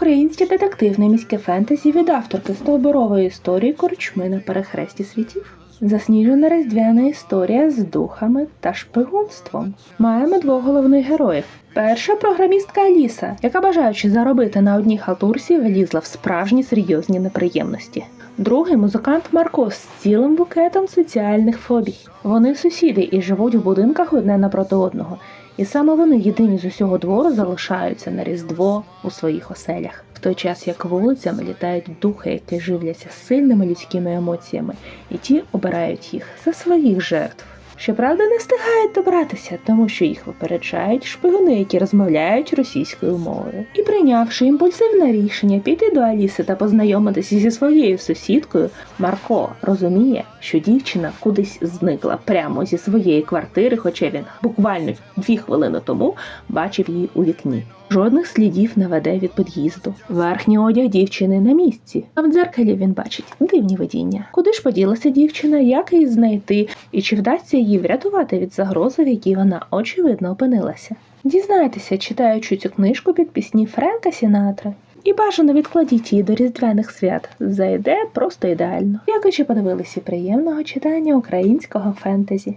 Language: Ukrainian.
Українське детективне міське фентезі від авторки стовбурової історії корчми на перехресті світів. Засніжена різдвяна історія з духами та шпигунством. Маємо двох головних героїв. Перша програмістка Аліса, яка бажаючи заробити на одній халтурсі, влізла в справжні серйозні неприємності. Другий музикант Марко з цілим букетом соціальних фобій. Вони сусіди і живуть в будинках одне напроти одного. І саме вони єдині з усього двору залишаються на різдво у своїх оселях, в той час як вулицями літають духи, які живляться сильними людськими емоціями, і ті обирають їх за своїх жертв. Щоправда, не встигають добратися, тому що їх випереджають шпигуни, які розмовляють російською мовою. І прийнявши імпульсивне рішення піти до Аліси та познайомитися зі своєю сусідкою, Марко розуміє, що дівчина кудись зникла прямо зі своєї квартири, хоча він буквально дві хвилини тому бачив її у вікні. Жодних слідів не веде від під'їзду. Верхній одяг дівчини на місці. А в дзеркалі він бачить дивні видіння. Куди ж поділася дівчина, як її знайти, і чи вдасться її врятувати від загрози, в якій вона очевидно опинилася? Дізнайтеся, читаючи цю книжку під пісні Френка Сінатри. І бажано відкладіть її до різдвяних свят. Зайде просто ідеально. Дякую, що подивилися приємного читання українського фентезі.